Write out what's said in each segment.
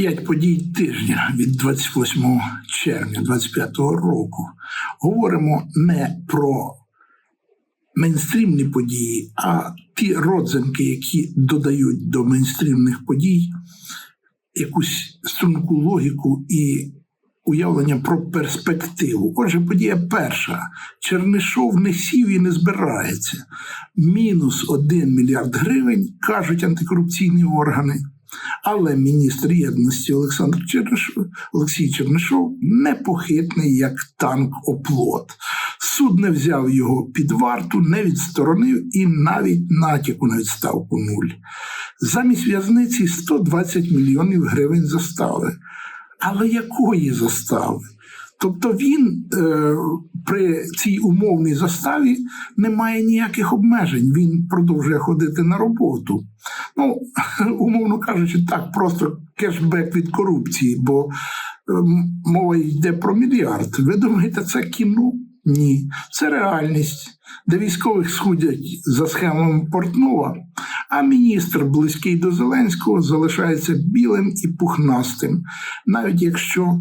П'ять подій тижня від 28 червня 25 року. Говоримо не про мейнстрімні події, а ті родзинки, які додають до мейнстрімних подій якусь струнку логіку і уявлення про перспективу. Отже, подія перша. Чернишов не сів і не збирається. Мінус 1 мільярд гривень, кажуть антикорупційні органи. Але міністр єдності Олександр Чернишов, Олексій Чернишов непохитний як танк оплот. Суд не взяв його під варту, не відсторонив і навіть натяку на відставку нуль. Замість в'язниці 120 мільйонів гривень застави. Але якої застави? Тобто він е, при цій умовній заставі не має ніяких обмежень. Він продовжує ходити на роботу. Ну, умовно кажучи, так, просто кешбек від корупції, бо е, мова йде про мільярд. Ви думаєте, це кіно? Ні, це реальність, де військових судять за схемами Портнова, а міністр, близький до Зеленського, залишається білим і пухнастим, навіть якщо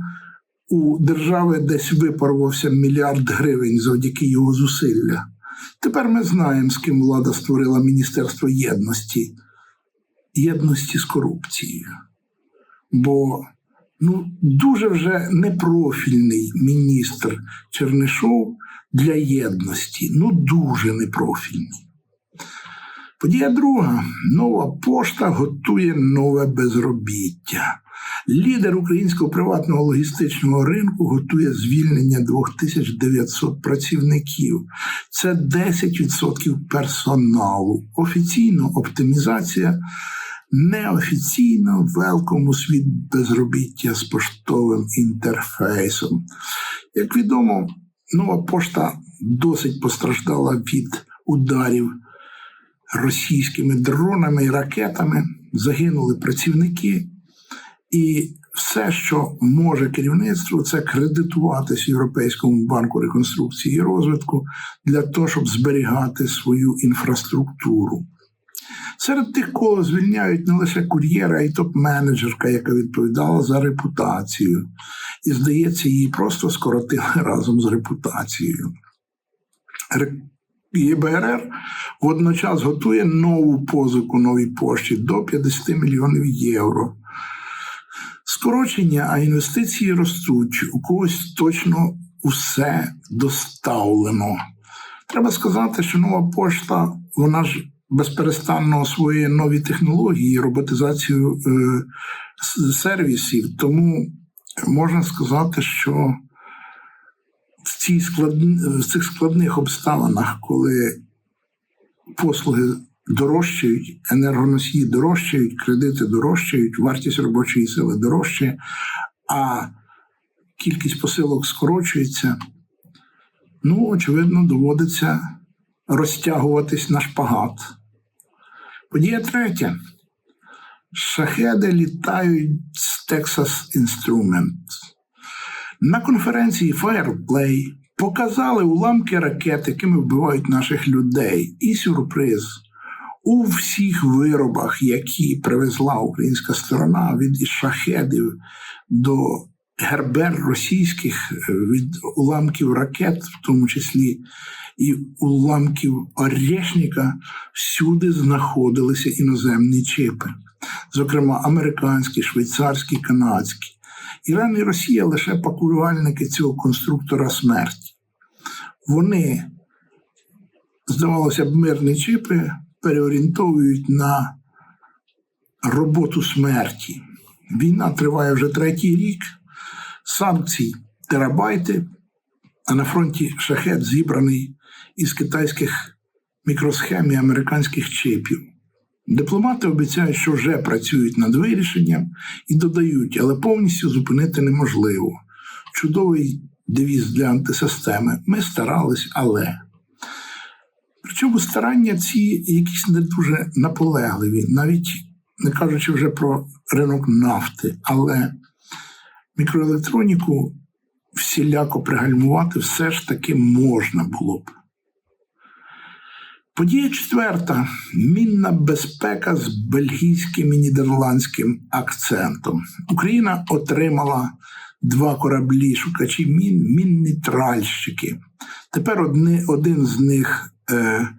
у держави десь випарувався мільярд гривень завдяки його зусилля. Тепер ми знаємо, з ким влада створила Міністерство єдності, єдності з корупцією. Бо ну, дуже вже непрофільний міністр Чернишов для єдності. Ну, дуже непрофільний. Подія друга. Нова пошта готує нове безробіття. Лідер українського приватного логістичного ринку готує звільнення 2900 працівників. Це 10% персоналу. Офіційно оптимізація, неофіційно велком у світ безробіття з поштовим інтерфейсом. Як відомо, нова пошта досить постраждала від ударів російськими дронами і ракетами. Загинули працівники. І все, що може керівництво, це кредитуватись Європейському банку реконструкції і розвитку для того, щоб зберігати свою інфраструктуру. Серед тих, кого звільняють не лише кур'єра, а й топ-менеджерка, яка відповідала за репутацію. І, здається, її просто скоротили разом з репутацією. ЄБРР водночас готує нову позику новій пошті до 50 мільйонів євро. Скорочення, а інвестиції ростуть. У когось точно усе доставлено. Треба сказати, що нова пошта, вона ж безперестанно освоює нові технології, роботизацію е, сервісів. Тому можна сказати, що в, цій складні, в цих складних обставинах, коли послуги дорожчають, енергоносії дорожчають, кредити дорожчають, вартість робочої сили дорожчає, а кількість посилок скорочується. Ну, очевидно, доводиться розтягуватись на шпагат. Подія третя. Шахеди літають з Texas Instruments. На конференції Fireplay показали уламки ракет, якими вбивають наших людей. І сюрприз у всіх виробах, які привезла українська сторона, від шахедів до гербер російських, від уламків ракет, в тому числі і уламків Орешника, всюди знаходилися іноземні чипи, зокрема американські, швейцарські, канадські. Іран і Росія лише пакувальники цього конструктора смерті. Вони, здавалося б, мирні чипи переорієнтовують на роботу смерті. Війна триває вже третій рік, санкцій терабайти, а на фронті шахет зібраний із китайських мікросхем і американських чипів. Дипломати обіцяють, що вже працюють над вирішенням і додають, але повністю зупинити неможливо. Чудовий девіз для антисистеми. Ми старались, але. Причому старання ці якісь не дуже наполегливі, навіть не кажучи вже про ринок нафти, але мікроелектроніку всіляко пригальмувати все ж таки можна було б. Подія четверта мінна безпека з бельгійським і нідерландським акцентом. Україна отримала два кораблі шукачі мін, мінні тральщики. Тепер одни, один з них е,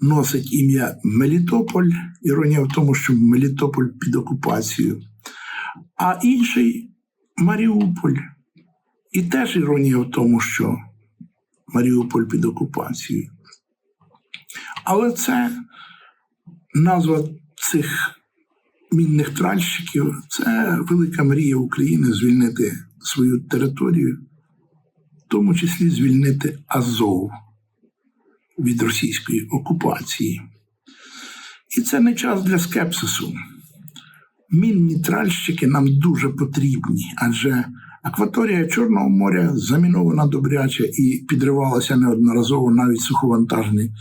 носить ім'я Мелітополь. Іронія в тому, що Мелітополь під окупацією, а інший Маріуполь. І теж іронія в тому, що Маріуполь під окупацією. Але це назва цих мінних тральщиків це велика мрія України звільнити свою територію, в тому числі звільнити Азов від російської окупації. І це не час для скепсису. Мінні тральщики нам дуже потрібні, адже акваторія Чорного моря замінована добряче і підривалася неодноразово навіть суховантажні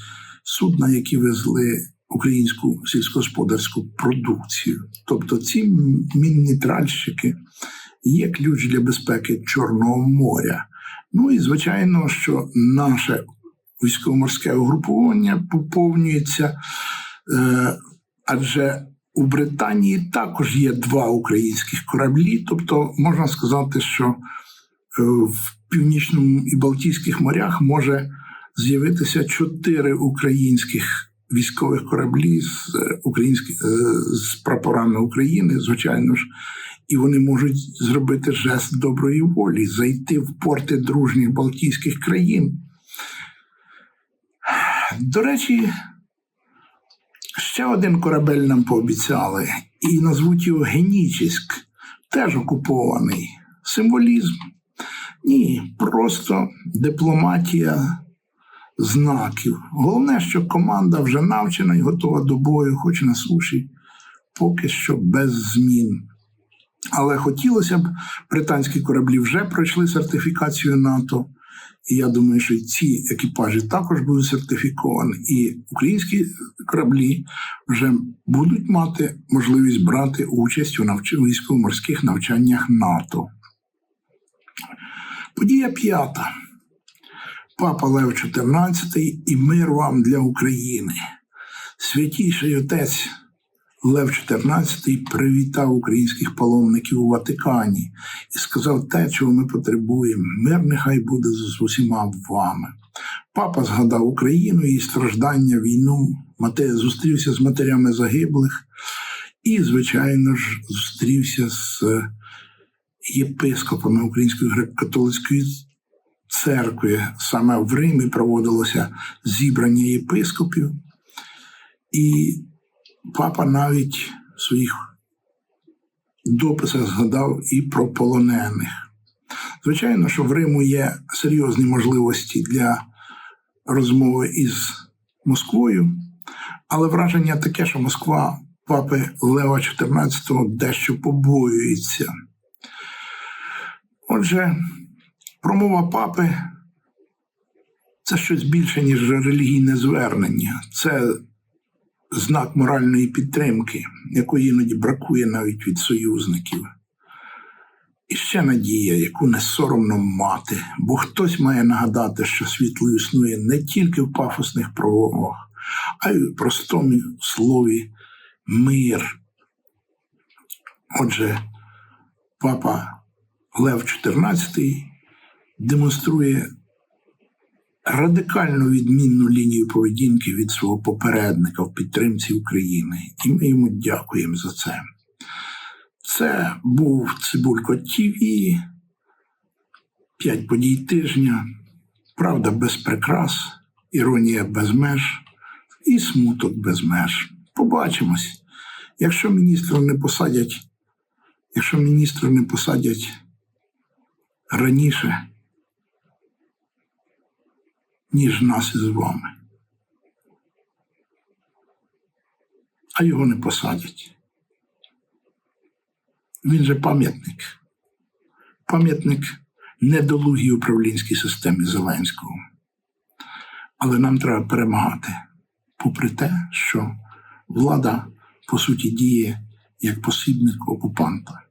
судна, які везли українську сільськогосподарську продукцію. Тобто ці мінні тральщики є ключ для безпеки Чорного моря. Ну і звичайно, що наше військово-морське угруповання поповнюється, е, адже у Британії також є два українських кораблі. Тобто, можна сказати, що е, в північному і Балтійських морях може з'явитися чотири українських військових кораблі з е, е, з прапорами України, звичайно ж, і вони можуть зробити жест доброї волі, зайти в порти дружніх Балтійських країн. До речі, ще один корабель нам пообіцяли, і назвуть його Генічиськ, теж окупований. Символізм. Ні, просто дипломатія знаків. Головне, що команда вже навчена і готова до бою, хоч на суші, поки що без змін. Але хотілося б, британські кораблі вже пройшли сертифікацію НАТО. І я думаю, що ці екіпажі також будуть сертифіковані, і українські кораблі вже будуть мати можливість брати участь у навч... військово-морських навчаннях НАТО. Подія п'ята. Папа Лев XIV і мир вам для України. Святійший отець Лев XIV привітав українських паломників у Ватикані і сказав те, чого ми потребуємо. Мир нехай буде з усіма вами. Папа згадав Україну і страждання, війну. Зустрівся з матерями загиблих і, звичайно ж, зустрівся з єпископами Української греко-католицької церкви. Саме в Римі проводилося зібрання єпископів. І папа навіть в своїх дописах згадав і про полонених. Звичайно, що в Риму є серйозні можливості для розмови із Москвою, але враження таке, що Москва папи Лева XIV дещо побоюється. Отже, промова папи це щось більше, ніж релігійне звернення. Це знак моральної підтримки, якої іноді бракує навіть від союзників. І ще надія, яку не соромно мати, бо хтось має нагадати, що світло існує не тільки в пафосних промовах, а й в простому слові мир. Отже, папа Лев XIV демонструє радикально відмінну лінію поведінки від свого попередника в підтримці України. І ми йому дякуємо за це. Це був Цибулько ТВ, п'ять подій тижня, правда без прикрас, іронія без меж і смуток без меж. Побачимось. Якщо міністра не посадять, якщо міністра не посадять раніше, ніж нас із вами. А його не посадять. Він же пам'ятник. Пам'ятник недолугій управлінській системі Зеленського. Але нам треба перемагати, попри те, що влада, по суті, діє як посібник окупанта.